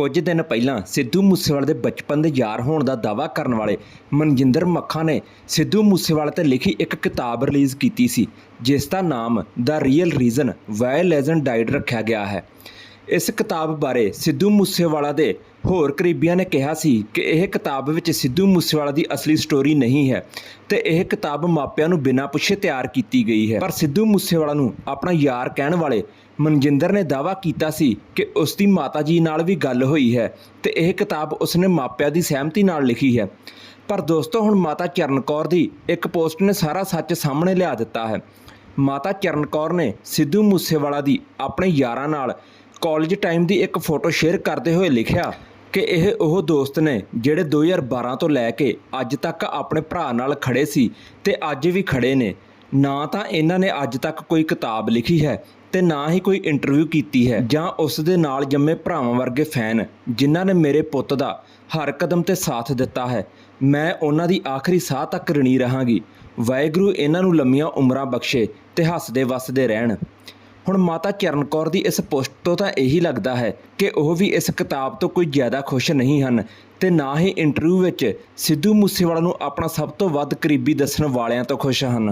ਕੁਝ ਦਿਨ ਪਹਿਲਾਂ ਸਿੱਧੂ ਮੂਸੇਵਾਲੇ ਦੇ ਬਚਪਨ ਦੇ ਯਾਰ ਹੋਣ ਦਾ ਦਾਅਵਾ ਕਰਨ ਵਾਲੇ ਮਨਜਿੰਦਰ ਮੱਖਾ ਨੇ ਸਿੱਧੂ ਮੂਸੇਵਾਲੇ ਤੇ ਲਿਖੀ ਇੱਕ ਕਿਤਾਬ ਰਿਲੀਜ਼ ਕੀਤੀ ਸੀ, ਜਿਸ ਦਾ ਨਾਮ ਦਾ real reason why legend died ਰੱਖਿਆ ਗਿਆ ਹੈ। ਇਸ ਕਿਤਾਬ ਬਾਰੇ ਸਿੱਧੂ ਮੂਸੇਵਾਲਾ ਦੇ ਹੋਰ ਕਰੀਬੀਆਂ ਨੇ ਕਿਹਾ ਸੀ ਕਿ ਇਹ ਕਿਤਾਬ ਵਿੱਚ ਸਿੱਧੂ ਮੂਸੇਵਾਲਾ ਦੀ ਅਸਲੀ ਸਟੋਰੀ ਨਹੀਂ ਹੈ ਤੇ ਇਹ ਕਿਤਾਬ ਮਾਪਿਆਂ ਨੂੰ ਬਿਨਾਂ ਪੁੱਛੇ ਤਿਆਰ ਕੀਤੀ ਗਈ ਹੈ। ਪਰ ਸਿੱਧੂ ਮੂਸੇਵਾਲਾ ਨੂੰ ਆਪਣਾ ਯਾਰ ਕਹਿਣ ਵਾਲੇ ਮਨਜਿੰਦਰ ਨੇ ਦਾਅਵਾ ਕੀਤਾ ਸੀ ਕਿ ਉਸ ਦੀ ਮਾਤਾ ਜੀ ਨਾਲ ਵੀ ਗੱਲ ਹੋਈ ਹੈ ਤੇ ਇਹ ਕਿਤਾਬ ਉਸਨੇ ਮਾਪਿਆਂ ਦੀ ਸਹਿਮਤੀ ਨਾਲ ਲਿਖੀ ਹੈ। ਪਰ ਦੋਸਤੋ, ਹੁਣ ਮਾਤਾ ਚਰਨ ਕੌਰ ਦੀ ਇੱਕ ਪੋਸਟ ਨੇ ਸਾਰਾ ਸੱਚ ਸਾਹਮਣੇ ਲਿਆ ਦਿੱਤਾ ਹੈ। ਮਾਤਾ ਚਰਨ ਕੌਰ ਨੇ ਸਿੱਧੂ ਮੂਸੇਵਾਲਾ ਦੀ ਆਪਣੇ ਯਾਰਾਂ ਨਾਲ ਕਾਲਜ ਟਾਈਮ ਦੀ ਇੱਕ ਫੋਟੋ ਸ਼ੇਅਰ ਕਰਦੇ ਹੋਏ ਲਿਖਿਆ ਕਿ ਇਹ ਉਹ ਦੋਸਤ ਨੇ ਜਿਹੜੇ 2012 ਤੋਂ ਲੈ ਕੇ ਅੱਜ ਤੱਕ ਆਪਣੇ ਭਰਾ ਨਾਲ ਖੜੇ ਸੀ ਤੇ ਅੱਜ ਵੀ ਖੜੇ ਨੇ। ਨਾ ਤਾਂ ਇਹਨਾਂ ਨੇ ਅੱਜ ਤੱਕ ਕੋਈ ਕਿਤਾਬ ਲਿਖੀ ਹੈ ਤੇ ਨਾ ਹੀ ਕੋਈ ਇੰਟਰਵਿਊ ਕੀਤੀ ਹੈ ਜਾਂ ਉਸ ਦੇ ਨਾਲ ਜੰਮੇ ਭਰਾਵਾਂ ਵਰਗੇ ਫੈਨ ਜਿਨ੍ਹਾਂ ਨੇ ਮੇਰੇ ਪੁੱਤ ਦਾ ਹਰ ਕਦਮ ਤੇ ਸਾਥ ਦਿੱਤਾ ਹੈ। ਮੈਂ ਉਹਨਾਂ ਦੀ ਆਖਰੀ ਸਾਹ ਤੱਕ ਰਣੀ ਰਹਾਂਗੀ। ਵਾਹਿਗੁਰੂ ਇਹਨਾਂ ਨੂੰ ਲੰਮੀਆਂ ਉਮਰਾਂ ਬਖਸ਼ੇ ਤੇ ਹੱਸਦੇ ਵਸਦੇ ਰਹਿਣ। ਹੁਣ ਮਾਤਾ ਚਰਨ ਕੌਰ ਦੀ ਇਸ ਪੋਸਟ ਤੋਂ ਤਾਂ ਇਹੀ ਲੱਗਦਾ ਹੈ ਕਿ ਉਹ ਵੀ ਇਸ ਕਿਤਾਬ ਤੋਂ ਕੋਈ ਜ਼ਿਆਦਾ ਖੁਸ਼ ਨਹੀਂ ਹਨ ਤੇ ਨਾ ਹੀ ਇੰਟਰਵਿਊ ਵਿੱਚ ਸਿੱਧੂ ਮੂਸੇਵਾਲਾ ਨੂੰ ਆਪਣਾ ਸਭ ਤੋਂ ਵੱਧ ਕਰੀਬੀ ਦੱਸਣ ਵਾਲਿਆਂ ਤੋਂ ਖੁਸ਼ ਹਨ।